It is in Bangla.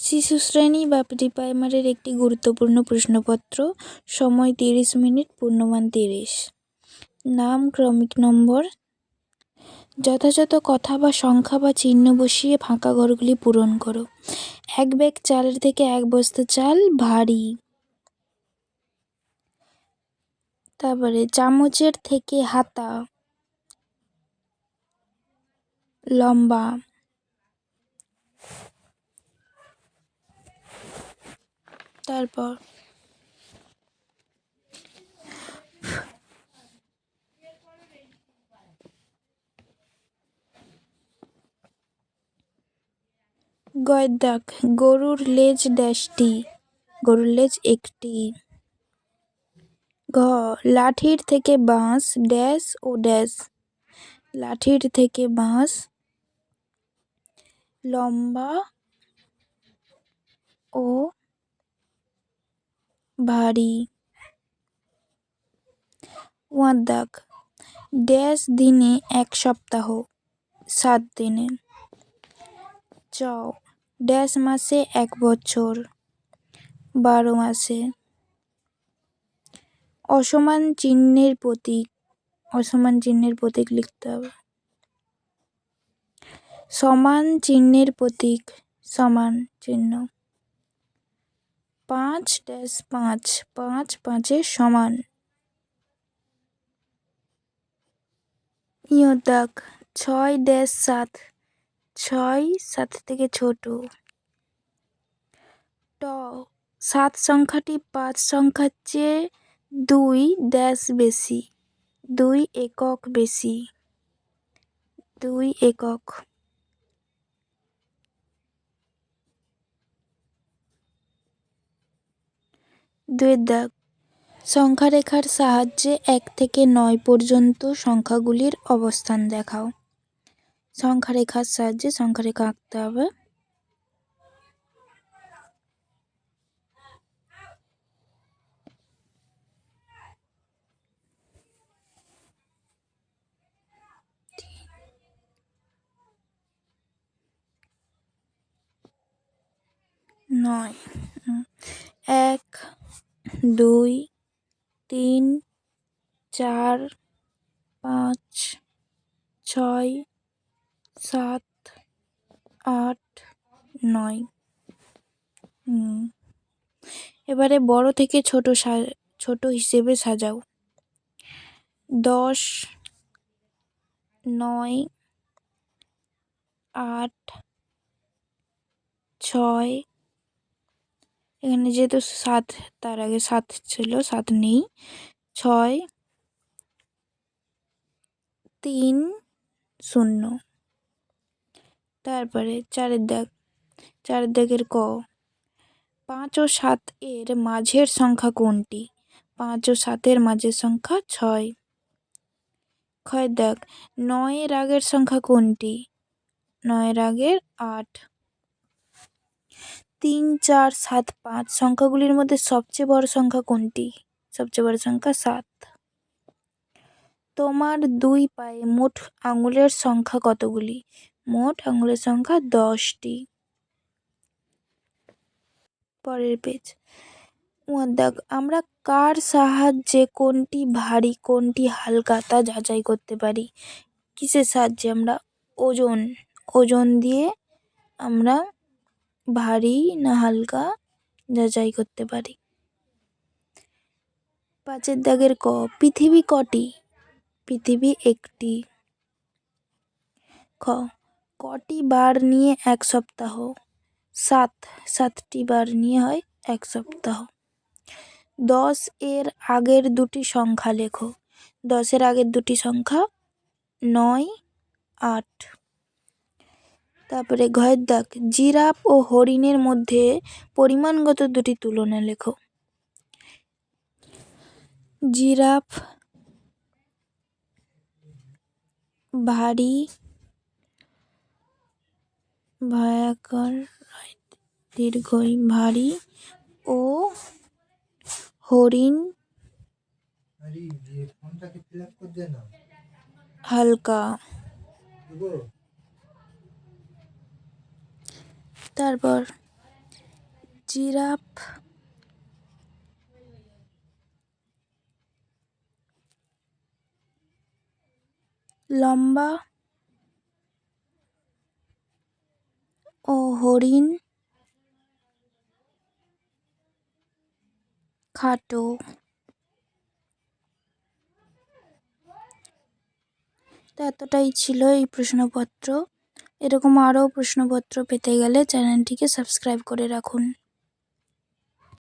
শিশু শ্রেণি বা প্রি প্রাইমারির একটি গুরুত্বপূর্ণ প্রশ্নপত্র, সময় তিরিশ মিনিট, পূর্ণমান তিরিশ। নাম, ক্রমিক নম্বর। যথাযথ কথা বা সংখ্যা বা চিহ্ন বসিয়ে ফাঁকা ঘরগুলি পূরণ করো। এক ব্যাগ চালের থেকে এক বস্তা চাল, ভারী। তারপরে চামচের থেকে হাতা। লম্বা। তারপর? গয়ের দাগ গরুর লেজ ড্যাশটি, গরুর লেজ একটি। ঘ, লাঠির থেকে বাঁশ, ড্যাশ ও ড্যাশ। লাঠির থেকে বাঁশ। লম্বা ও ভারী ওয়ার দাগ। ড্যাশ দিনে এক সপ্তাহ, সাত দিনে। চ ড্যাশ মাসে এক বছর, বারো মাসে। অসমান চিহ্নের প্রতীক, অসমান চিহ্নের প্রতীক লিখতে হবে। সমান চিহ্নের প্রতীক, সমান চিহ্ন। পাঁচ ড্যাশ পাঁচ পাঁচ পাঁচের সমান। ইয় ছয় ড্যাশ সাত, ছয় সাত থেকে ছোট। ট, সাত সংখ্যাটি পাঁচ সংখ্যার চেয়ে দুই ড্যাশ বেশি, দুই একক বেশি, দুই একক। দুয়ের দাগ সংখ্যারেখার সাহায্যে এক থেকে নয় পর্যন্ত সংখ্যাগুলির অবস্থান দেখাও। সংখ্যারেখার সাহায্যে সংখ্যারেখা আঁকতে হবে। নয়। এক দুই, তিন, চার, পাঁচ, ছয়, সাত, আট, নয়। এবারে বড় থেকে ছোট ছোট হিসেবে সাজাও। দশ, নয়, আট, ছয় এখানে যেহেতু সাত, তার আগে সাত ছিল, সাত নেই। ছয়, তিন, শূন্য। তারপরে চারের দাগ, চারের দাগের ক। পাঁচ ও সাত এর মাঝের সংখ্যা কোনটি? পাঁচ ও সাতের মাঝের সংখ্যা ছয়। ক্ষয়ের দাগ, নয়ের আগের সংখ্যা কোনটি? নয়ের আগের আট। তিন, চার, সাত, পাঁচ সংখ্যাগুলির মধ্যে সবচেয়ে বড় সংখ্যা কোনটি? সবচেয়ে বড় সংখ্যা সাত। তোমার দুই পায়ে মোট আঙুলের সংখ্যা কতগুলি? মোট আঙুলের সংখ্যা দশটি। পরের পেজ। দাগ আমরা কার সাহায্যে কোনটি ভারী, কোনটি হালকা তা যাচাই করতে পারি? কিসের সাহায্যে আমরা ওজন ওজন দিয়ে আমরা ভারী না হালকা যাচাই করতে পারি। পাঁচের দাগের ক, পৃথিবী কটি? পৃথিবী একটি। খ, কটি বার নিয়ে এক সপ্তাহ? সাত, সাতটি বার নিয়ে হয় এক সপ্তাহ। দশ এর আগের দুটি সংখ্যা লেখো। দশের আগের দুটি সংখ্যা নয়, আট। তারপরে ঘয়ের দাগ, জিরাফ ও হরিণের মধ্যে পরিমাণগত দুটি তুলনা লেখো। জিরাফ, ভারী, ভয়াকার দীর্ঘ ভারী ও হরিণ হালকা। তারপর জিরাফ লম্বা ও হরিণ খাটো। তো এতটাই ছিল এই প্রশ্নপত্র। এরকম আরও প্রশ্নপত্র পেতে গেলে চ্যানেলটিকে সাবস্ক্রাইব করে রাখুন।